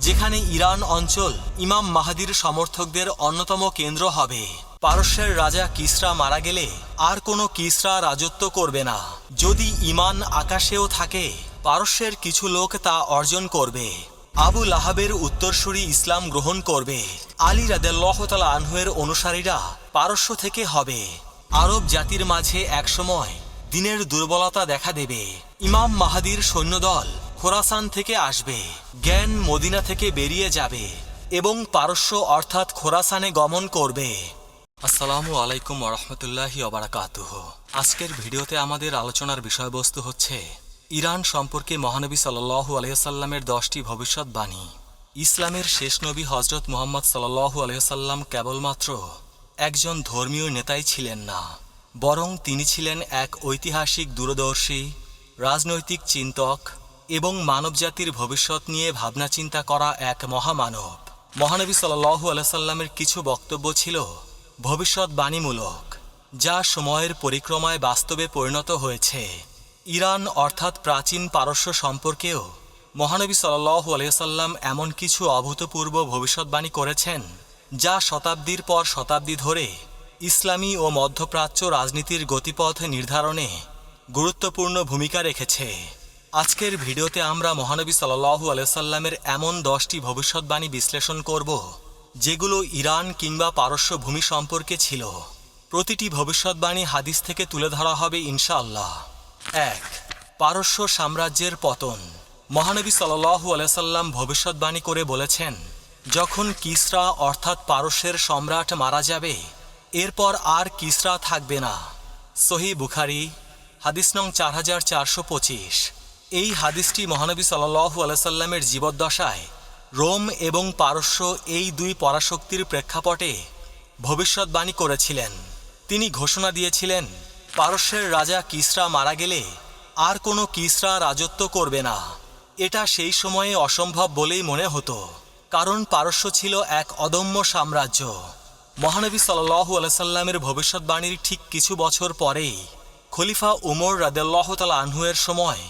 যেখানে ইরান অঞ্চল ইমাম মাহাদির সমর্থকদের অন্যতম কেন্দ্র হবে। পারস্যের রাজা কিসরা মারা গেলে আর কোনো কিসরা রাজত্ব করবে না। যদি ইমান আকাশেও থাকে, পারস্যের কিছু লোক তা অর্জন করবে। আবু লাহাবের উত্তরসূরি ইসলাম গ্রহণ করবে। আলী রাদেল্লাহতালা আনহুয়ের অনুসারীরা পারস্য থেকে হবে। আরব জাতির মাঝে একসময় দিনের দুর্বলতা দেখা দেবে। ইমাম মাহাদির সৈন্যদল খোরাসান থেকে আসবে। জ্ঞান মদিনা থেকে বেরিয়ে যাবে এবং পারস্য অর্থাৎ খোরাসানে গমন করবে। আসসালামু আলাইকুম ওরহমতুল্লাহি অবরাকাতুহ আজকের ভিডিওতে আমাদের আলোচনার বিষয়বস্তু হচ্ছে, ইরান সম্পর্কে মহানবী সাল্লাল্লাহু আলহিসাল্লামের দশটি ভবিষ্যৎবাণী। ইসলামের শেষ নবী হজরত মোহাম্মদ সাল্লাল্লাহু আলহিসাল্লাম কেবলমাত্র একজন ধর্মীয় নেতাই ছিলেন না, বরং তিনি ছিলেন এক ঐতিহাসিক দূরদর্শী, রাজনৈতিক চিন্তক এবং মানবজাতির ভবিষ্যৎ নিয়ে ভাবনা চিন্তা করা এক মহামানব। মহানবী সাল্লাল্লাহু আলাইসাল্লামের কিছু বক্তব্য ছিল ভবিষ্যৎবাণীমূলক যা সময়ের পরিক্রমায় বাস্তবে পরিণত হয়েছে। ইরান অর্থাৎ প্রাচীন পারস্য সম্পর্কেও মহানবী সাল্লাল্লাহু আলাইসাল্লাম এমন কিছু অভূতপূর্ব ভবিষ্যৎবাণী করেছেন, যা শতাব্দীর পর শতাব্দী ধরে ইসলামী ও মধ্যপ্রাচ্য রাজনীতির গতিপথ নির্ধারণে গুরুত্বপূর্ণ ভূমিকা রেখেছে। আজকের ভিডিওতে আমরা মহানবী সাল্লাল্লাহু আলাইসাল্লামের এমন দশটি ভবিষ্যৎবাণী বিশ্লেষণ করব, যেগুলো ইরান কিংবা পারস্য ভূমি সম্পর্কে ছিল। প্রতিটি ভবিষ্যৎবাণী হাদিস থেকে তুলে ধরা হবে ইনশাআল্লাহ। এক, পারস্য সাম্রাজ্যের পতন। মহানবী সাল্লাল্লাহু আলাইসাল্লাম ভবিষ্যৎবাণী করে বলেছেন, যখন কিসরা অর্থাৎ পারস্যের সম্রাট মারা যাবে, এরপর আর কিসরা থাকবে না। সহি বুখারি, হাদিস নং চার হাজার চারশো পঁচিশ। এই হাদিসটি মহানবী সাল্লাল্লাহু আলাইসাল্লামের জীবদ্দশায় রোম এবং পারস্য এই দুই পরাশক্তির প্রেক্ষাপটে ভবিষ্যৎবাণী করেছিলেন। তিনি ঘোষণা দিয়েছিলেন, পারস্যের রাজা কিসরা মারা গেলে আর কোনো কিসরা রাজত্ব করবে না। এটা সেই সময়ে অসম্ভব বলেই মনে হতো, কারণ পারস্য ছিল এক অদম্য সাম্রাজ্য। মহানবী সাল্লাল্লাহু আলাইসাল্লামের ভবিষ্যৎবাণীর ঠিক কিছু বছর পরেই খলিফা উমর রাদেল্লাহতাল আনহুয়ের সময়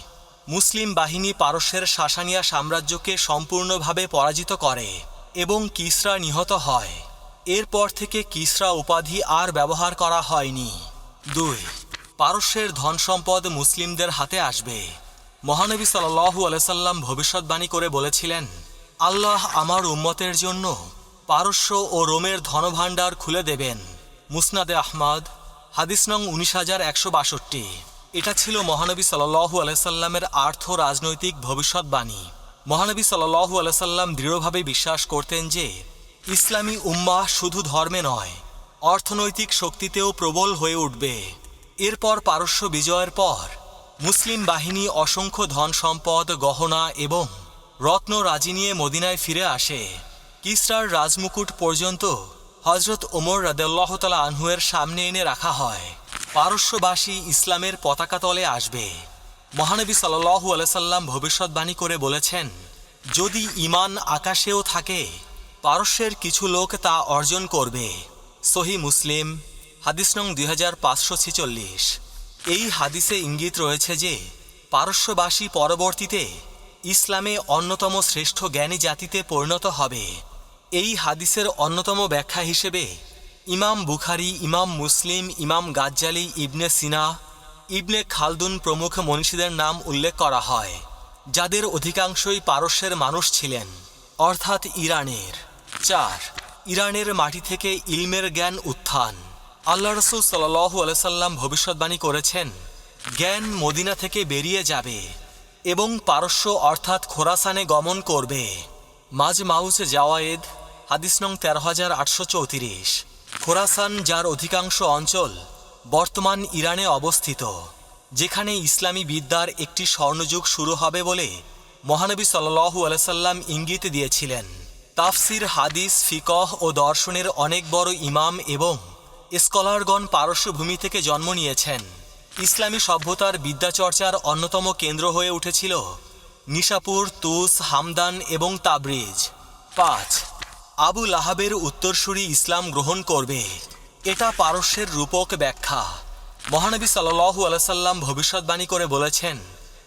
মুসলিম বাহিনী পারস্যের শাসানিয়া সাম্রাজ্যকে সম্পূর্ণভাবে পরাজিত করে এবং কিসরা নিহত হয়। এরপর থেকে কিসরা উপাধি আর ব্যবহার করা হয়নি। দুই, পারস্যের ধন সম্পদ মুসলিমদের হাতে আসবে। মহানবী সাল্লাল্লাহু আলাইসাল্লাম ভবিষ্যৎবাণী করে বলেছিলেন, আল্লাহ আমার উম্মতের জন্য পারস্য ও রোমের ধনভাণ্ডার খুলে দেবেন। মুসনাদে আহমদ, হাদিস নং উনিশ হাজার একশো বাষট্টি। এটা ছিল মহানবী সাল্লাল্লাহু আলাইসাল্লামের আর্থ রাজনৈতিক ভবিষ্যৎবাণী। মহানবী সাল্লাল্লাহু আলাইসাল্লাম দৃঢ়ভাবে বিশ্বাস করতেন যে, ইসলামী উম্মাহ শুধু ধর্মে নয়, অর্থনৈতিক শক্তিতেও প্রবল হয়ে উঠবে। এরপর পারস্য বিজয়ের পর, মুসলিম বাহিনী অসংখ্য ধন সম্পদ, গহনা এবং রত্ন রাজি নিয়ে মদিনায় ফিরে আসে। কিসরার রাজমুকুট পর্যন্ত হজরত ওমর রাদেল্লাহতালা আনহুয়ের সামনে এনে রাখা হয়। পারস্যবাসী ইসলামের পতাকা তলে আসবে। মহানবী সাল্লাল্লাহু আলাইসাল্লাম ভবিষ্যৎবাণী করে বলেছেন, যদি ইমান আকাশেও থাকে, পারস্যের কিছু লোক তা অর্জন করবে। সহি মুসলিম, হাদিস নং দুই হাজার পাঁচশো ছেচল্লিশ। এই হাদিসে ইঙ্গিত রয়েছে যে, পারস্যবাসী পরবর্তীতে ইসলামে অন্যতম শ্রেষ্ঠ জ্ঞানী জাতিতে পরিণত হবে। এই হাদিসের অন্যতম ব্যাখ্যা হিসেবে ইমাম বুখারি, ইমাম মুসলিম, ইমাম গাজ্জালি, ইবনে সিনা, ইবনে খালদুন প্রমুখ মনীষীদের নাম উল্লেখ করা হয়, যাদের অধিকাংশই পারস্যের মানুষ ছিলেন, অর্থাৎ ইরানের। চার, ইরানের মাটি থেকে ইলমের জ্ঞান উত্থান। আল্লাহ রসুল সাল্লাহ আলাইসাল্লাম ভবিষ্যৎবাণী করেছেন, জ্ঞান মদিনা থেকে বেরিয়ে যাবে এবং পারস্য অর্থাৎ খোরাসানে গমন করবে। মাঝ মাউস জাওয়ায়েদ, হাদিস নং তেরো হাজার আটশো চৌত্রিশ। খোরাসান, যার অধিকাংশ অঞ্চল বর্তমান ইরানে অবস্থিত, যেখানে ইসলামী বিদ্যার একটি স্বর্ণযুগ শুরু হবে বলে মহানবী সাল্লাহু আলাইসাল্লাম ইঙ্গিত দিয়েছিলেন। তাফসির, হাদিস, ফিকহ ও দর্শনের অনেক বড় ইমাম এবং স্কলারগণ পারস্য ভূমি থেকে জন্ম নিয়েছেন। ইসলামী সভ্যতার বিদ্যাচর্চার অন্যতম কেন্দ্র হয়ে উঠেছিল নিশাপুর, তুস, হামদান এবং তাবরিজ। পাঁচ আবু লাহাবের উত্তরসূরি ইসলাম গ্রহণ করবে। এটা পারস্যের রূপক ব্যাখ্যা। মহানবী সাল্লাহু আলাইসাল্লাম ভবিষ্যৎবাণী করে বলেছেন,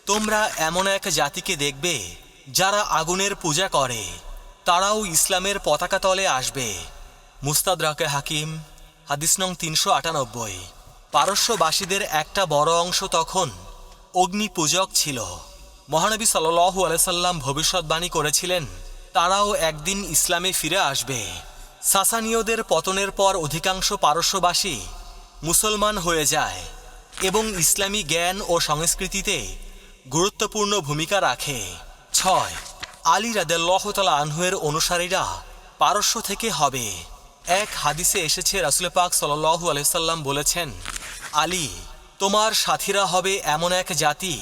তোমরা এমন এক জাতিকে দেখবে, যারা আগুনের পূজা করে। তারাও ইসলামের পতাকা তলে আসবে। মুস্তাদ মুস্তাদরাকে হাকিম, হাদিস নং তিনশো আটানব্বই। পারস্যবাসীদের একটা বড় অংশ তখন অগ্নি পূজক ছিল। মহানবী সাল্লু আলাইসাল্লাম ভবিষ্যৎবাণী করেছিলেন তারাও একদিন ইসলামে ফিরে আসবে। সাসানীয়দের পতনের পর অধিকাংশ পারস্যবাসী মুসলমান হয়ে যায় এবং ইসলামী জ্ঞান ও সংস্কৃতিতে গুরুত্বপূর্ণ ভূমিকা রাখে। ছয়, আলী রাদেল্লাহতালা আনহুয়ের অনুসারীরা পারস্য থেকে হবে। এক হাদিসে এসেছে, রাসুল পাক সাল্লু আলাইসাল্লাম বলেছেন, আলী, তোমার সাথীরা হবে এমন এক জাতি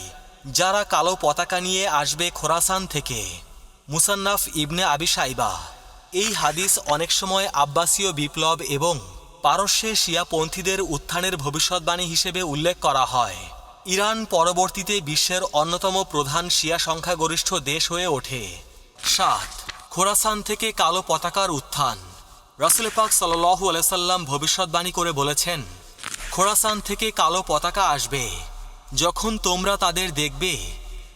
যারা কালো পতাকা নিয়ে আসবে খোরাসান থেকে। মুসান্নাফ ইবনে আবি সাইবা এই হাদিস অনেক সময় আব্বাসীয় বিপ্লব এবং পারস্যে শিয়াপন্থীদের উত্থানের ভবিষ্যৎবাণী হিসেবে উল্লেখ করা হয়। ইরান পরবর্তীতে বিশ্বের অন্যতম প্রধান শিয়া সংখ্যাগরিষ্ঠ দেশ হয়ে ওঠে। সাত, খোরাসান থেকে কালো পতাকার উত্থান। রাসুল পাক সাল্লু আলাইসাল্লাম ভবিষ্যৎবাণী করে বলেছেন, খোরাসান থেকে কালো পতাকা আসবে। যখন তোমরা তাদের দেখবে,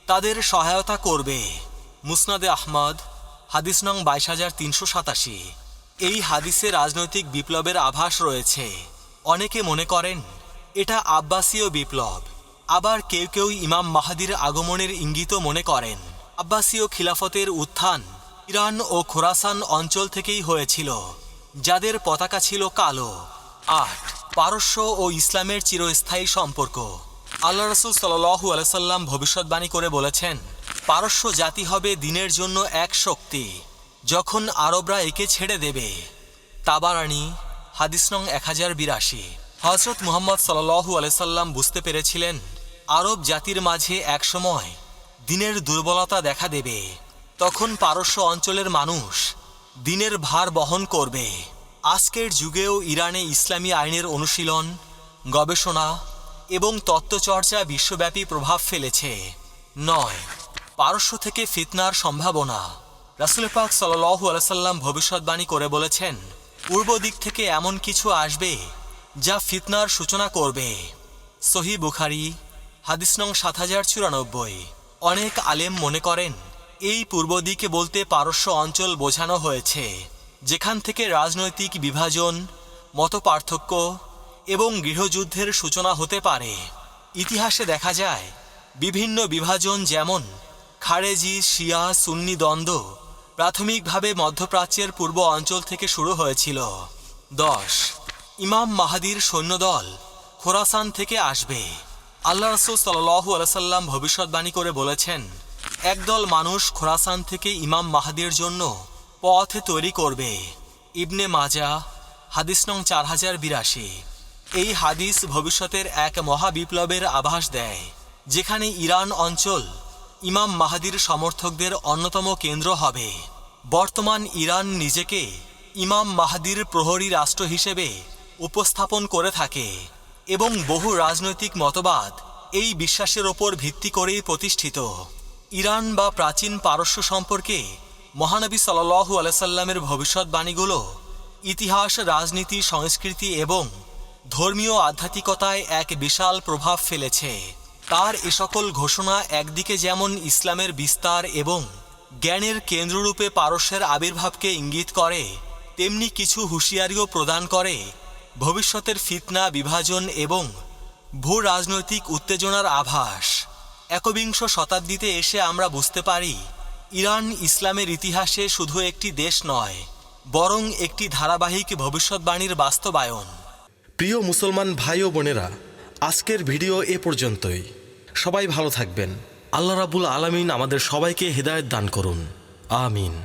তাদের সহায়তা করবে। মুসনাদে আহমদ, হাদিস নং বাইশ হাজার তিনশো সাতাশি। এই হাদিসে রাজনৈতিক বিপ্লবের আভাস রয়েছে। অনেকে মনে করেন, এটা আব্বাসীয় বিপ্লব। আবার কেউ কেউ ইমাম মাহাদির আগমনের ইঙ্গিতও মনে করেন। আব্বাসীয় খিলাফতের উত্থান ইরান ও খোরাসান অঞ্চল থেকেই হয়েছিল, যাদের পতাকা ছিল কালো। আট পারস্য ও ইসলামের চিরস্থায়ী সম্পর্ক। আল্লাহ রসুল সাল্লু আলাইসাল্লাম ভবিষ্যৎবাণী করে বলেছেন পারস্য জাতি হবে দিনের জন্য এক শক্তি, যখন আরবরা একে ছেড়ে দেবে। তাবারানি, হাদিস নং এক হাজার বিরাশি। হজরত মুহাম্মদ সাল্লু আলাইসাল্লাম বুঝতে পেরেছিলেন, আরব জাতির মাঝে একসময় দিনের দুর্বলতা দেখা দেবে। তখন পারস্য অঞ্চলের মানুষ দিনের ভার বহন করবে। আজকের যুগেও ইরানে ইসলামী আইনের অনুশীলন, গবেষণা এবং তত্ত্বচর্চা বিশ্বব্যাপী প্রভাব ফেলেছে। নয় পারস্য থেকে ফিতনার সম্ভাবনা। রাসুল পাক সাল্লু আলাইসাল্লাম ভবিষ্যৎবাণী করে বলেছেন, পূর্ব দিক থেকে এমন কিছু আসবে যা ফিতনার সূচনা করবে। সহি বুখারি, হাদিস নং সাত হাজার চুরানব্বই। অনেক আলেম মনে করেন, এই পূর্ব দিকে বলতে পারস্য অঞ্চল বোঝানো হয়েছে, যেখান থেকে রাজনৈতিক বিভাজন, মতপার্থক্য এবং গৃহযুদ্ধের সূচনা হতে পারে। ইতিহাসে দেখা যায়, বিভিন্ন বিভাজন যেমন খারেজি, শিয়া, সুন্নি দ্বন্দ্ব প্রাথমিকভাবে মধ্যপ্রাচ্যের পূর্ব অঞ্চল থেকে শুরু হয়েছিল। দশ। ইমাম মাহাদির সৈন্যদল খোরাসান থেকে আসবে। আল্লাহ রসুল সাল্লু আলসাল্লাম ভবিষ্যৎবাণী করে বলেছেন, একদল মানুষ খোরাসান থেকে ইমাম মাহাদির জন্য পথ তৈরি করবে। ইবনে মাজা, হাদিস নং চার হাজার বিরাশি। এই হাদিস ভবিষ্যতের এক মহাবিপ্লবের আভাস দেয়, যেখানে ইরান অঞ্চল ইমাম মাহাদির সমর্থকদের অন্যতম কেন্দ্র হবে। বর্তমান ইরান নিজেকে ইমাম মাহাদির প্রহরী রাষ্ট্র হিসেবে উপস্থাপন করে থাকে এবং বহু রাজনৈতিক মতবাদ এই বিশ্বাসের ওপর ভিত্তি করেই প্রতিষ্ঠিত। ইরান বা প্রাচীন পারস্য সম্পর্কে মহানবী সাল্লু আলাইসাল্লামের ভবিষ্যৎবাণীগুলো ইতিহাস, রাজনীতি, সংস্কৃতি এবং ধর্মীয় আধ্যাত্মিকতায় এক বিশাল প্রভাব ফেলেছে। তার এ সকল ঘোষণা একদিকে যেমন ইসলামের বিস্তার এবং জ্ঞানের কেন্দ্ররূপে পারস্যের আবির্ভাবকে ইঙ্গিত করে, তেমনি কিছু হুঁশিয়ারিও প্রদান করে। ভবিষ্যতের ফিতনা, বিভাজন এবং ভূ রাজনৈতিক উত্তেজনার আভাস। একবিংশ শতাব্দীতে এসে আমরা বুঝতে পারি, ইরান ইসলামের ইতিহাসে শুধু একটি দেশ নয়, বরং একটি ধারাবাহিক ভবিষ্যৎবাণীর বাস্তবায়ন। প্রিয় মুসলমান ভাই ও বোনেরা আজকের ভিডিও এ পর্যন্তই। সবাই ভালো থাকবেন। আল্লাহ রাবুল আলমিন আমাদের সবাইকে হৃদায়ত দান করুন। আমিন।